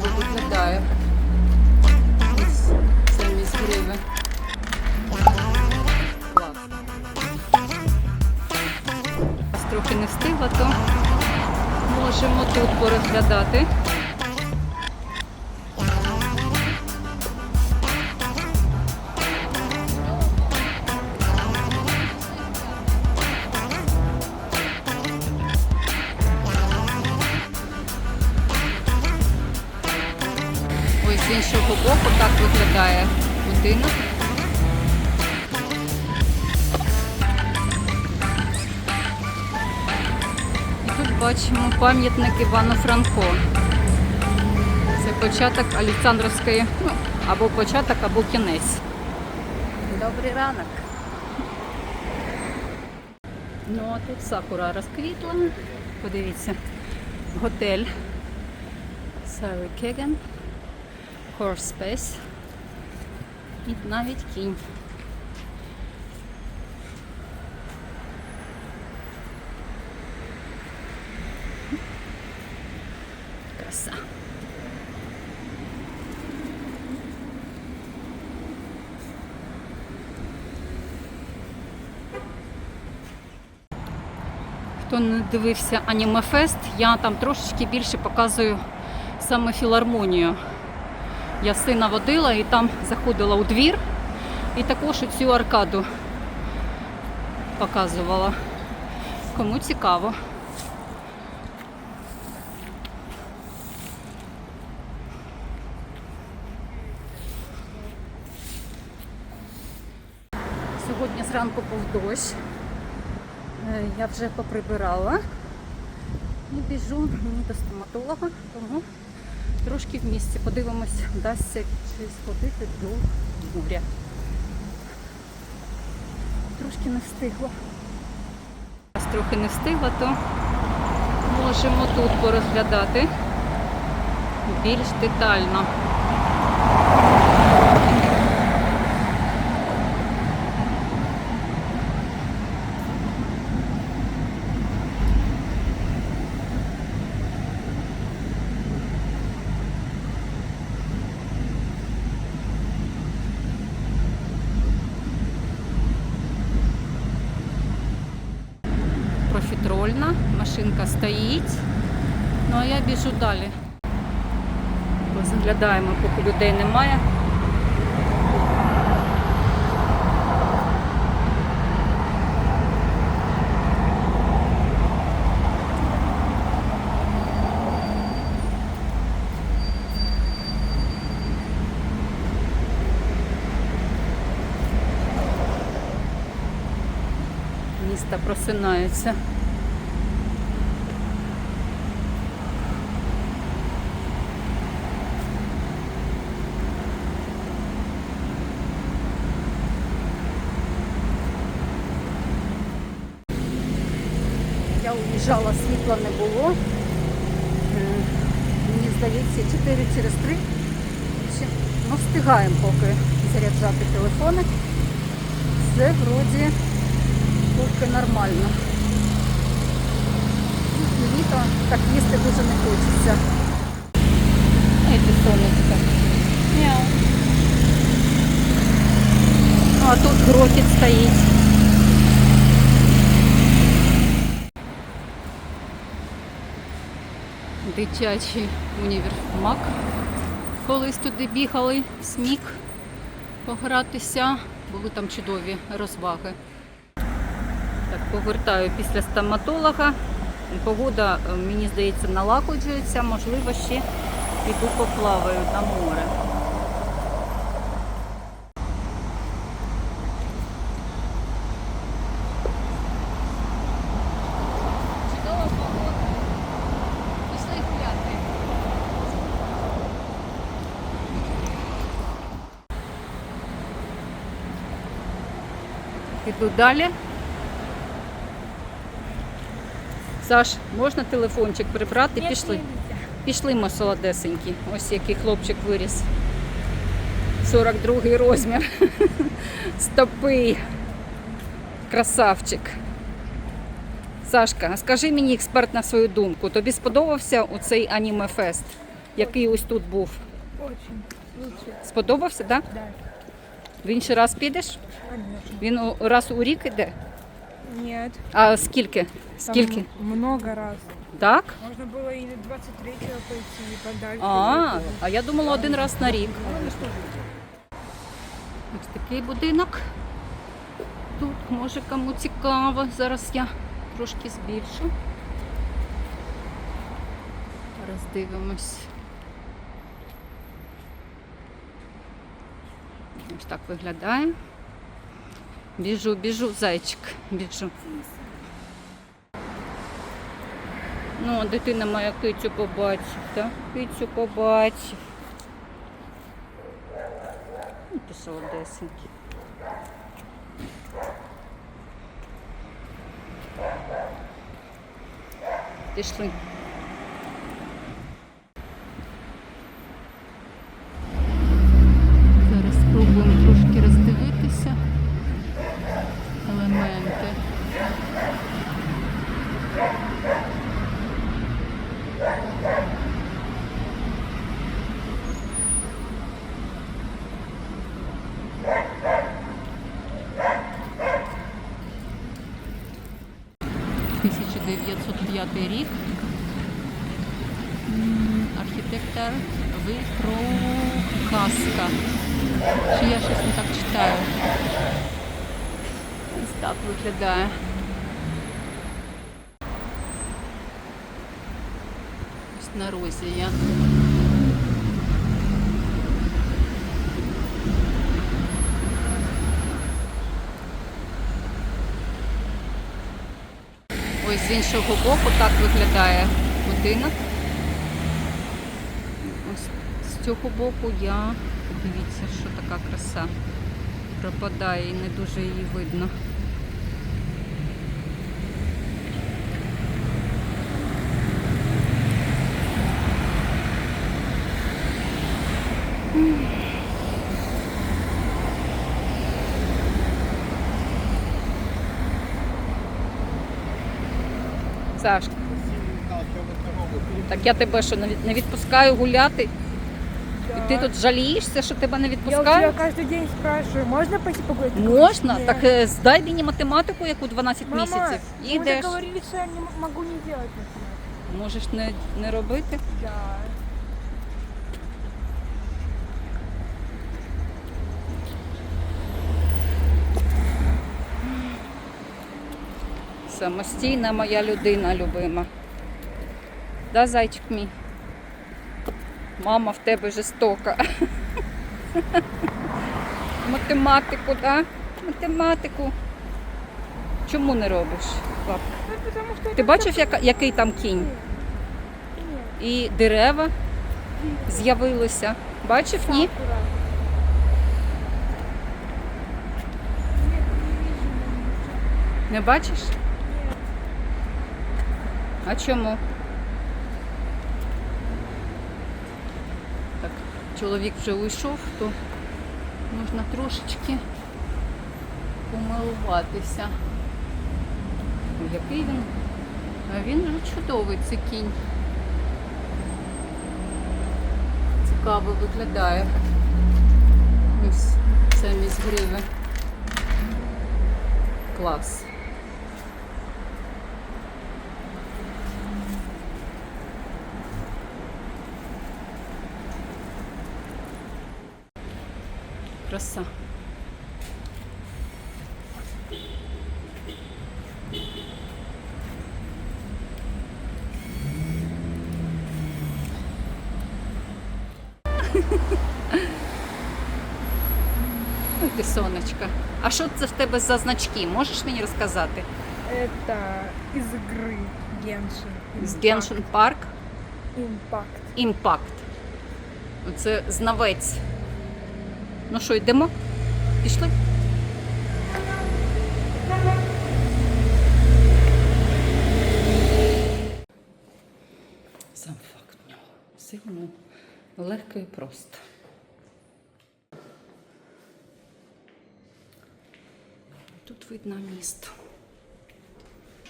цікаво виглядає. Ось самі. Трохи не встигла, то можемо тут порозглядати. Пам'ятник Івану Франко. Це початок Олександровської, ну, або початок, або кінець. Добрий ранок. Ну, а тут сакура розквітла. Подивіться, готель Сари Кеген. Horse Space і навіть кінь. Краса. Хто не дивився Анімефест, я там трошечки більше показую саме філармонію. Я сина водила і там заходила у двір і також цю аркаду показувала. Кому цікаво. Зранку був дощ. Е, Я вже поприбирала і біжу до стоматолога, тому трошки в місці. Подивимось, вдасться чи сходити до моря. Трошки не встигла. Раз трохи не встигла, то можемо тут порозглядати більш детально. Профітрольна, машинка стоїть. Ну а я біжу далі. Заглядаємо, поки людей немає. Місто просинається. Я уїжджала, світла не було. Е, Мені здається, 4 через 3. Ну, встигаємо поки заряджати телефони. Все вроді поки нормально. Ну, Літо так їсти дуже не хочеться. Знаєте, сонечко. Мяу. Ну, а тут грохіт стоїть. Дитячий універмаг. Колись туди бігали в смік погратися. Були там чудові розваги. Так, повертаю після стоматолога. Погода, е, мені здається, налагоджується, можливо, ще піду поплаваю на море. Іду далі. Саш, можна телефончик прибрати? Пішли. Пішли ми солодесенькі. Ось який хлопчик виріс. 42 розмір. Стопи. Красавчик. Сашка, скажи мені експерт на свою думку. Тобі сподобався оцей аніме-фест? який ось тут був. Очень. Сподобався, так? Да? Да, В інший раз підеш? Він у- раз у рік іде? Нет. А скільки? там Скільки? Много раз. Так? Можно было и 23-го пойти, и подальше. А, а я думала один раз на рік. Ось такий будинок. Тут може кому цікаво. Зараз я трошки збільшу. Роздивимось. Ось так виглядає. Біжу, біжу, зайчик, біжу. Ну, дитина моя кицю побачив, так? Кицю побачив. Ну, ти солодесенький. Пішли. Зараз спробуємо трошки роздивитися елементи. – 1905 рік. М, Архітектор Випроказка. Чи я щось не так читаю? Ось так виглядає. Ось на розі я. Ось з іншого боку так виглядає будинок. Ось з цього боку я, дивіться, що така краса пропадає і не дуже її видно. Сашка. Так я тебе що не від- не відпускаю гуляти? І ти тут жалієшся, що тебе не Я у тебя відпускають? каждый день спрашиваю, можно пойти погулять? Ты Можна, говоришь, так «Нет». е, здай мені математику, як у 12 Мама, місяців. І мы йдеш. договорились, что я не м- могу не делать математику. Можеш не, не робити. Да. Самостійна моя людина любима. Да, зайчик мій? Мама в тебе жорстока. Математику, да? Математику. Чому не робиш, пап? Ну, Ти бачив, який там кінь? І дерева з'явилися. Бачив, ні? Не бачиш? А чому? Так, чоловік вже уйшов, то можна трошечки помилуватися. Який він? А він же чудовий, цей кінь. Цікаво виглядає. Ось замість гриви. Клас. Краса. Ти сонечка. А що це в тебе за значки? Можеш мені розказати? Это из игры Genshin. З Genshin Park Impact. Impact. Це знавець. Ну що, йдемо? Пішли? Сам факт в нього. Сильно легко і просто. Тут видно місто.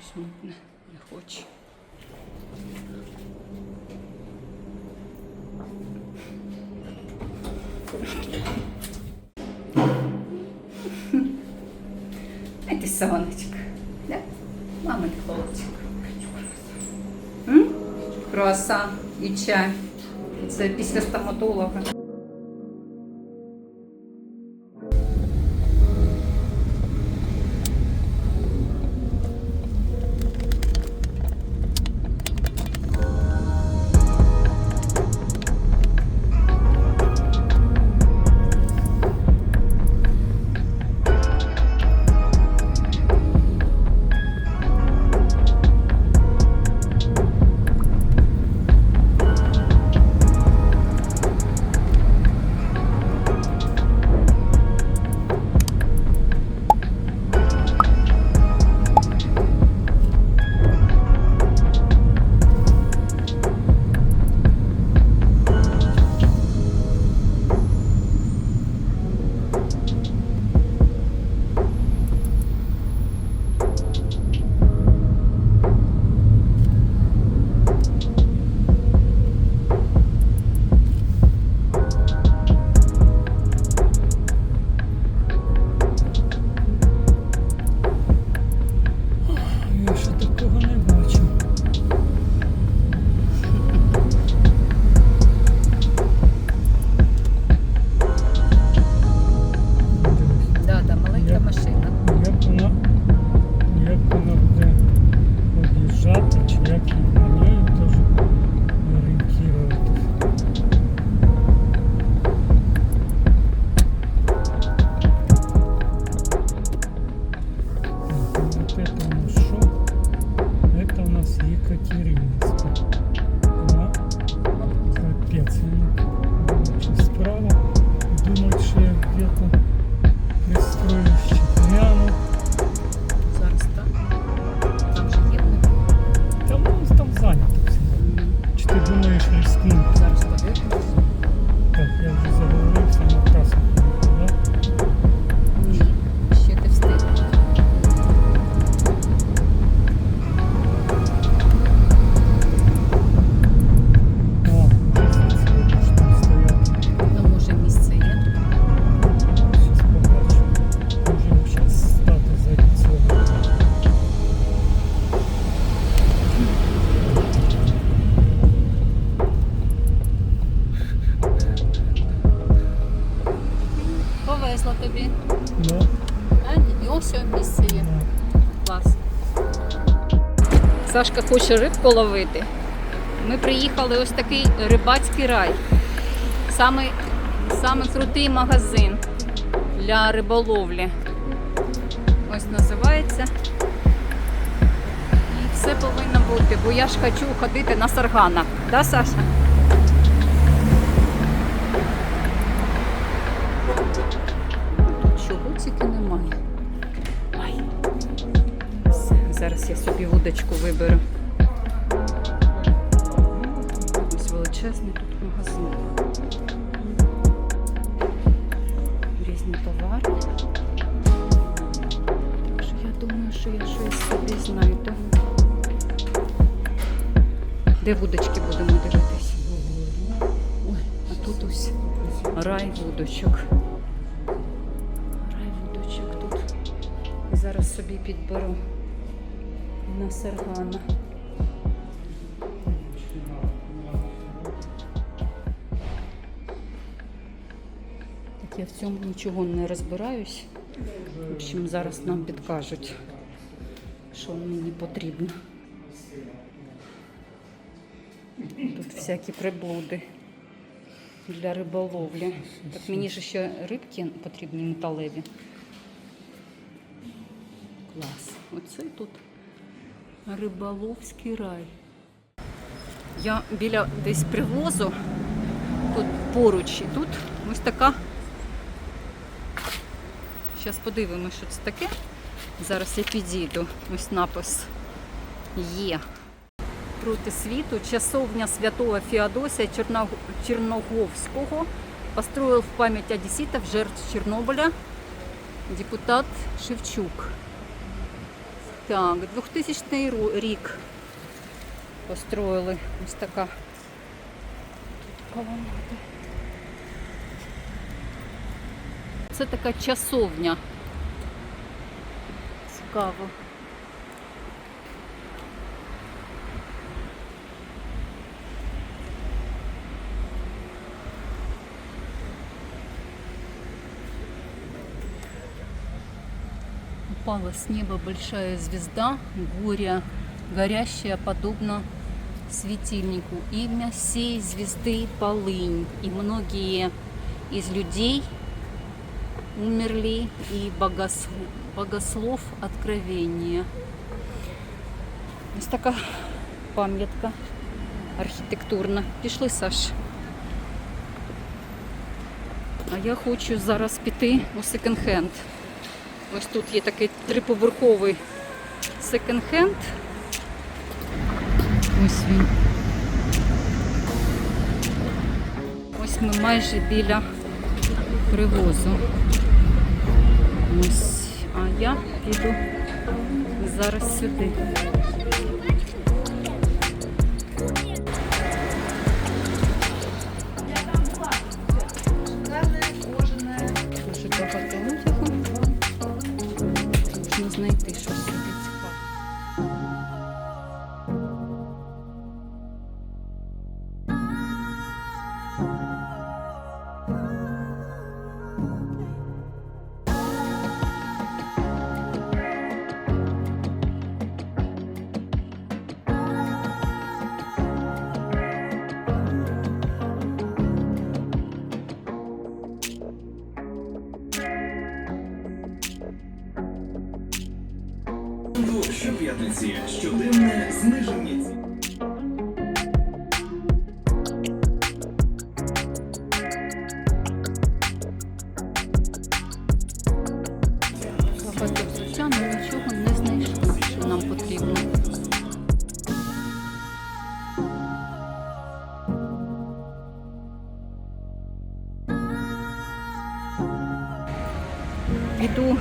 Ось мутне, не хоче. Ай ти сонечко. Да? Мамин хлопчик. Круасан і чай. Це після стоматолога. Сашка хоче рибку ловити. Ми приїхали ось такий рибацький рай. Саме, саме крутий магазин для риболовлі. Ось називається. І все повинно бути, бо я ж хочу ходити на сарганах. Да, Саша? Собі вудочку виберу. Ось величезний тут магазин. Різні товари. Так що я думаю, що я щось собі знайду. Де вудочки будемо дивитись? Ой, а тут ось рай вудочок. Рай вудочок тут. Зараз собі підберу на саргана. Так я в цьому нічого не розбираюсь. В общем, зараз нам підкажуть, що мені потрібно. Тут всякі приблуди для риболовлі. Так мені ж ще рибки потрібні металеві. Клас. Оце тут риболовський рай. Я біля десь привозу, тут поруч, і тут ось така. Зараз подивимося, що це таке. Зараз я підійду. Ось напис є. Проти світу часовня святого Феодосия Черног- Черноговского построил в память одесситов жертв Чернобыля депутат Шевчук. Так, 2000 ру- рік построїли ось така колонада. Це така часовня. Цікаво. Упала с неба большая звезда, горе, горящая подобно светильнику. Имя сей звезды Полынь. И многие из людей умерли, и богос- богослов откровения. Ось така пам'ятка архітектурна. Пішли, Саш. А я хочу зараз піти у секонд-хенд. Ось тут є такий триповерховий секонд-хенд. Ось він. Ось ми майже біля привозу. Ось. А я піду зараз сюди. Щоп'ятниці щоденне зниження. Багато взуття, нічого не знайшла, що нам потрібно. Іду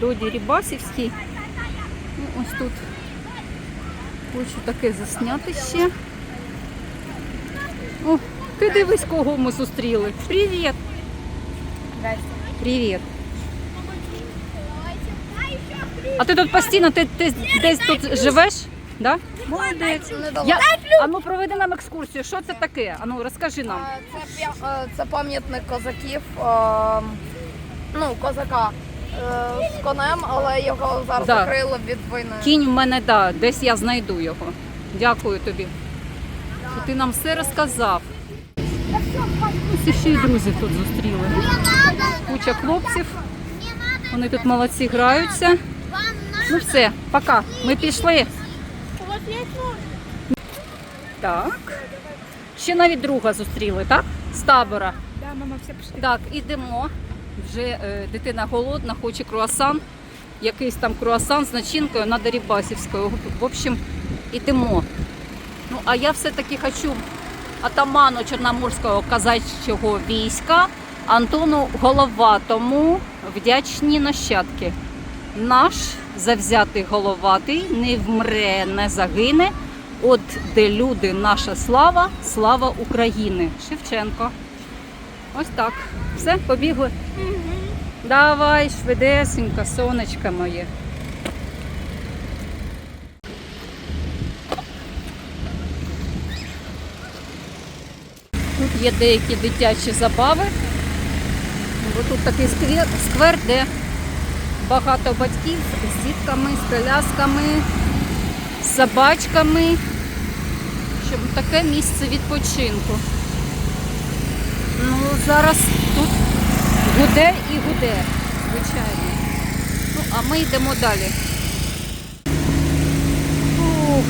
до Дірібасівській. Ну, ось тут хочу таке засняти ще. О, ти дивись, кого ми зустріли. Привіт! Привіт! А ти тут постійно, ти, ти десь тут живеш? Да? Молодець. Я... А ну проведи нам екскурсію. Що це таке? А ну розкажи нам. Це, п'я- е, це пам'ятник козаків, е, ну, козака з конем, але його зараз Да. закрили від війни. Кінь в мене, да, десь я знайду його. Дякую тобі. Що ти нам все розказав. Ось ще й друзів тут зустріли. Куча хлопців. Вони тут молодці граються. Ну все, пока. Ми пішли. Так. Ще навіть друга зустріли, так? З табора. Да, мама, все пошли. Так, ідемо. Вже е, дитина голодна, хоче круасан. Якийсь там круасан з начинкою на Дерибасівською. В общем, ідемо. Ну, а я все-таки хочу атаману Чорноморського казачого війська Антону Головатому вдячні нащадки. Наш завзятий головатий не вмре, не загине. От де люди, наша слава, слава України. Шевченко. Ось так. Все, побігли. Давай, швидесенько, сонечко моє. Тут є деякі дитячі забави. Бо тут такий сквер, сквер, де багато батьків з дітками, з колясками, з собачками. Щоб таке місце відпочинку. Ну, зараз тут гуде і гуде, звичайно. Ну, а ми йдемо далі. Ух,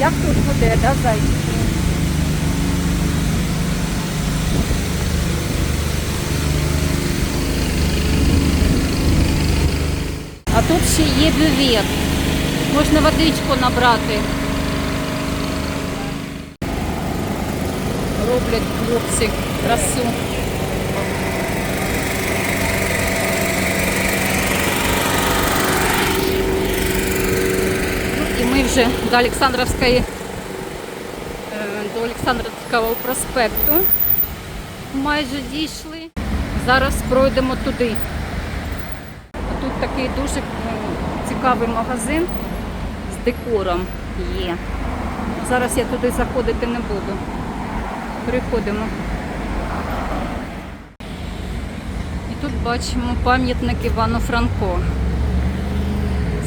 як тут гуде, да, зайчики? А тут ще є бювет. Можна водичку набрати. Роблять хлопці красу. Ну, І ми вже до Олександровської, е, до Олександровського проспекту. майже дійшли. Зараз пройдемо туди. Тут такий дуже е, цікавий магазин з декором є. Зараз я туди заходити не буду. Переходимо. І тут бачимо пам'ятник Івану Франко.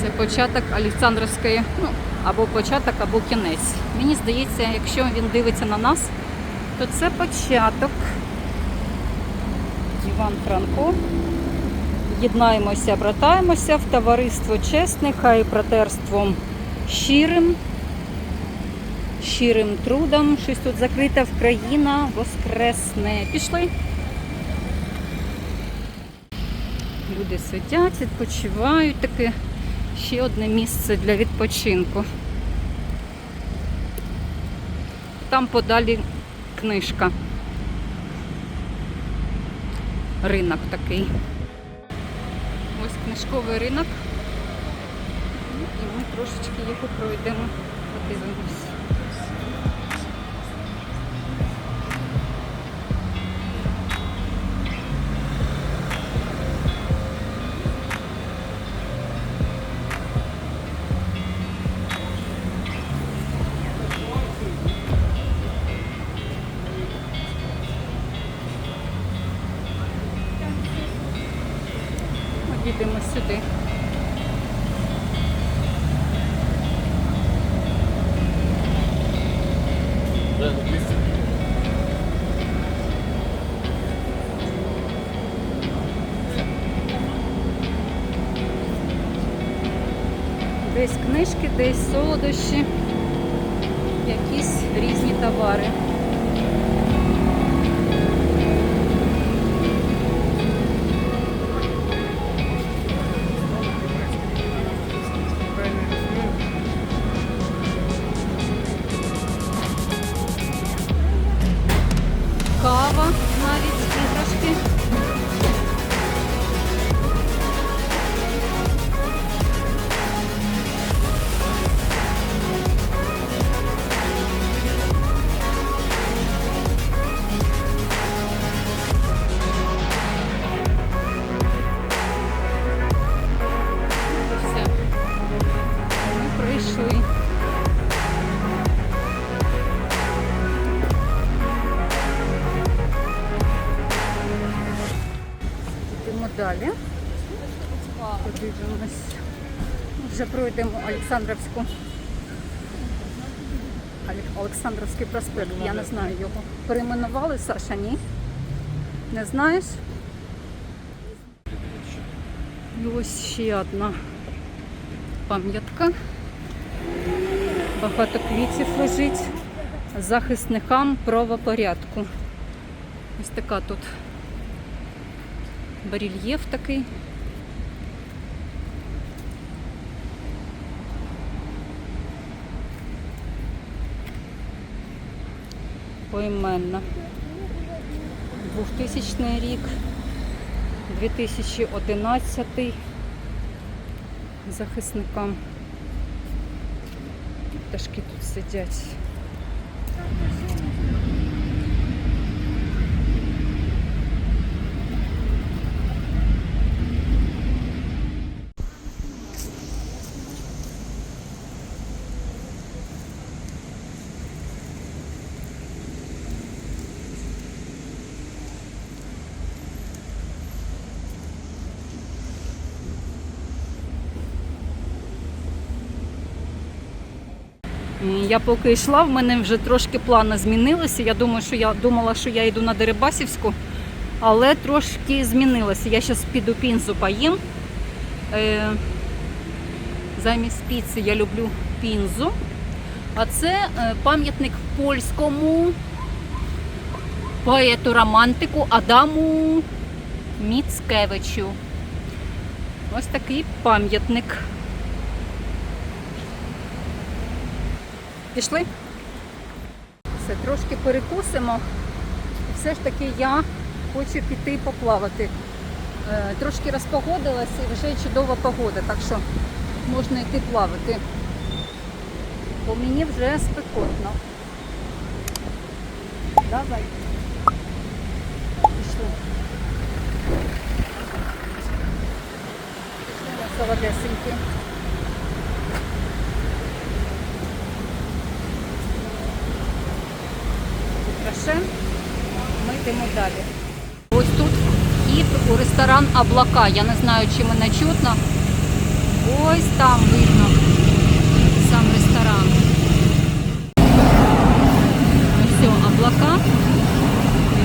Це початок Олександрівської, ну, або початок, або кінець. Мені здається, якщо він дивиться на нас, то це початок. Іван Франко. Єднаємося, братаємося в товариство чесне, хай братерством щирим, щирим трудом. Щось тут закрита в країна воскресне. Пішли. Люди сидять, відпочивають. Таке ще одне місце для відпочинку. Там подалі книжка. Ринок такий. Ось книжковий ринок. Ну, І ми трошечки його пройдемо, подивимось. Різні товари. Далі. Подивимось. Вже пройдемо Олександровську. Олександровський проспект. Я не знаю його. Перейменували, Саша, ні? Не знаєш? І ось ще одна пам'ятка. Багато квітів лежить захисникам правопорядку. Ось така тут барельєф такий. Поіменно. 2000 рік, 2011 захисникам. Пташки тут сидять. Я поки йшла, в мене вже трошки плани змінилися. Я думаю, що я думала, що я йду на Дерибасівську, але трошки змінилося. Я зараз піду пінзу поїм. Е, замість піци я люблю пінзу. А це е, пам'ятник польському поету романтику Адаму Міцкевичу. Ось такий пам'ятник. Пішли? Все, трошки перекусимо. І все ж таки я хочу піти поплавати. Е, Трошки розпогодилась і вже чудова погода, так що можна йти плавати. Бо мені вже спекотно. Давай. Пішли. Солодесенькі. Хороше. Ми йдемо далі. Ось тут вхід у ресторан Облака. Я не знаю, чи мене чутно. Ось там видно сам ресторан. Ось о, облака.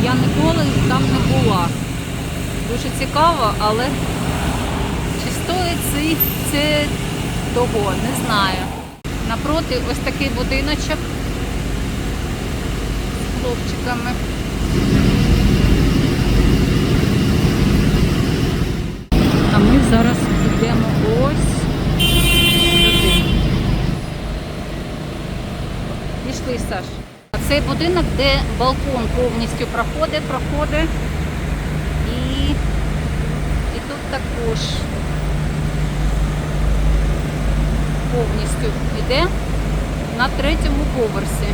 Я ніколи там не була. Дуже цікаво, але чи стоїть це, це того, не знаю. Напроти ось такий будиночок з. А ми зараз йдемо ось сюди. Пішли, Саш. Цей будинок, де балкон повністю проходить, проходить. І, і тут також повністю йде на третьому поверсі.